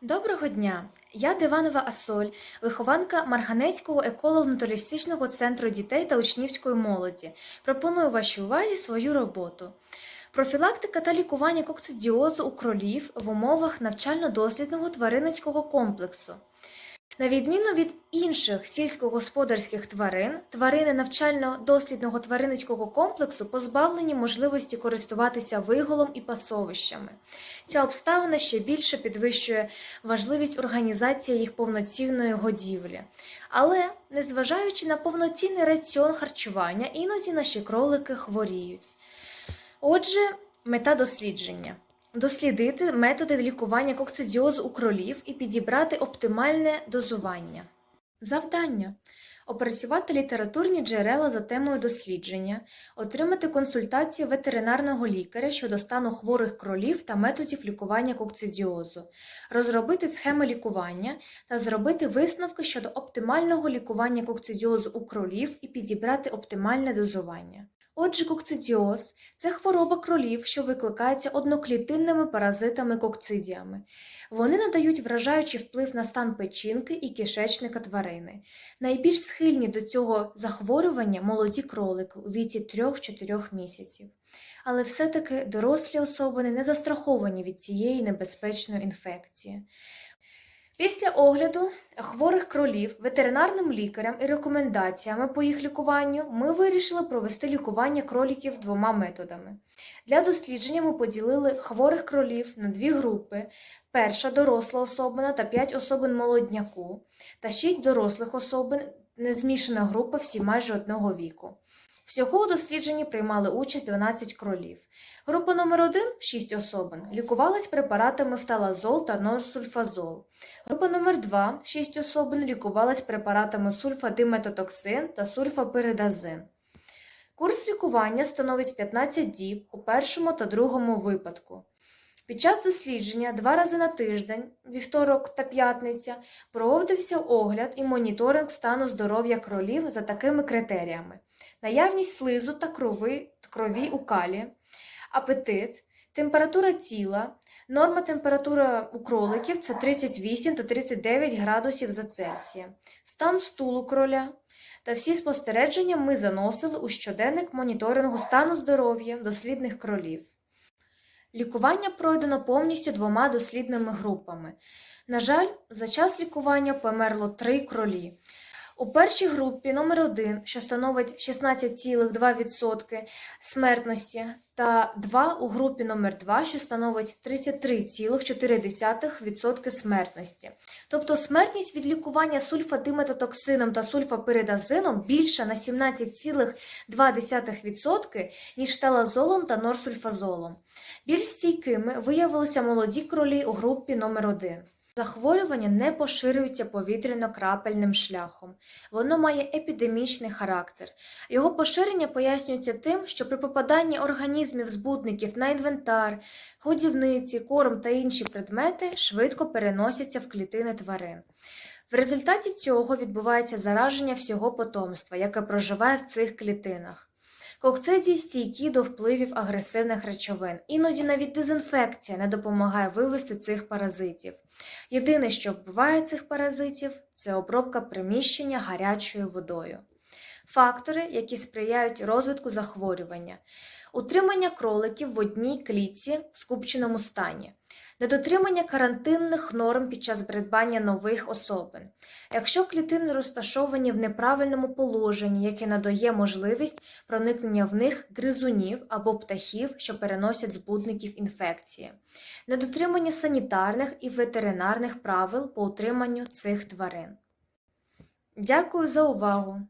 Доброго дня! Я Диванова Асоль, вихованка Марганецького еколого-натуралістичного центру дітей та учнівської молоді. Пропоную вашій увазі свою роботу. Профілактика та лікування кокцидіозу у кролів в умовах навчально-дослідного тваринницького комплексу. На відміну від інших сільськогосподарських тварин, тварини навчально-дослідного тваринницького комплексу позбавлені можливості користуватися виголом і пасовищами. Ця обставина ще більше підвищує важливість організації їх повноцінної годівлі. Але, незважаючи на повноцінний раціон харчування, іноді наші кролики хворіють. Отже, мета дослідження дослідити методи лікування кокцидіозу у кролів і підібрати оптимальне дозування. Завдання опрацювати літературні джерела за темою дослідження, отримати консультацію ветеринарного лікаря щодо стану хворих кролів та методів лікування кокцидіозу, розробити схеми лікування та зробити висновки щодо оптимального лікування кокцидіозу у кролів і підібрати оптимальне дозування. Отже, кокцидіоз – це хвороба кролів, що викликається одноклітинними паразитами кокцидіями. Вони надають вражаючий вплив на стан печінки і кишечника тварини. Найбільш схильні до цього захворювання молоді кролики у віці 3-4 місяців. Але все-таки дорослі особини не застраховані від цієї небезпечної інфекції. Після огляду хворих кролів ветеринарним лікарям і рекомендаціями по їх лікуванню ми вирішили провести лікування кроліків двома методами. Для дослідження ми поділили хворих кролів на дві групи: перша доросла особина та 5 особин молодняку, та 6 дорослих особин, незмішана група всі майже одного віку. Всього у дослідженні приймали участь 12 кролів. Група номер 1 6 особин, лікувалась препаратами фталазол та норсульфазол. Група номер 2 6 особин лікувалась препаратами сульфадиметотоксин та сульфапиридазин. Курс лікування становить 15 діб у першому та другому випадку. Під час дослідження два рази на тиждень, вівторок та п'ятниця, проводився огляд і моніторинг стану здоров'я кролів за такими критеріями: наявність слизу та крови, крові у калі, апетит, температура тіла, норма температури у кроликів це 38 та 39 градусів за Цельсієм, стан стулу кроля. Та всі спостереження ми заносили у щоденник моніторингу стану здоров'я дослідних кролів. Лікування пройдено повністю двома дослідними групами. На жаль, за час лікування померло три кролі. У першій групі номер 1 що становить 16,2% смертності, та 2 у групі номер 2 що становить 33,4% смертності. Тобто смертність від лікування сульфадиметотоксином та сульфапиридазином більша на 17,2%, ніж талазолом та норсульфазолом. Більш стійкими виявилися молоді кролі у групі номер 1 Захворювання не поширюється повітряно-крапельним шляхом. Воно має епідемічний характер. Його поширення пояснюється тим, що при попаданні організмів збутників на інвентар, годівниці, корм та інші предмети швидко переносяться в клітини тварин. В результаті цього відбувається зараження всього потомства, яке проживає в цих клітинах. Кокцидії стійкі до впливів агресивних речовин. Іноді навіть дезінфекція не допомагає вивести цих паразитів. Єдине, що вбиває цих паразитів, це обробка приміщення гарячою водою. Фактори, які сприяють розвитку захворювання, утримання кроликів в одній клітці в скупченому стані, недотримання карантинних норм під час придбання нових особин. Якщо клітини розташовані в неправильному положенні, яке надає можливість проникнення в них гризунів або птахів, що переносять збудників інфекції, недотримання санітарних і ветеринарних правил по утриманню цих тварин. Дякую за увагу!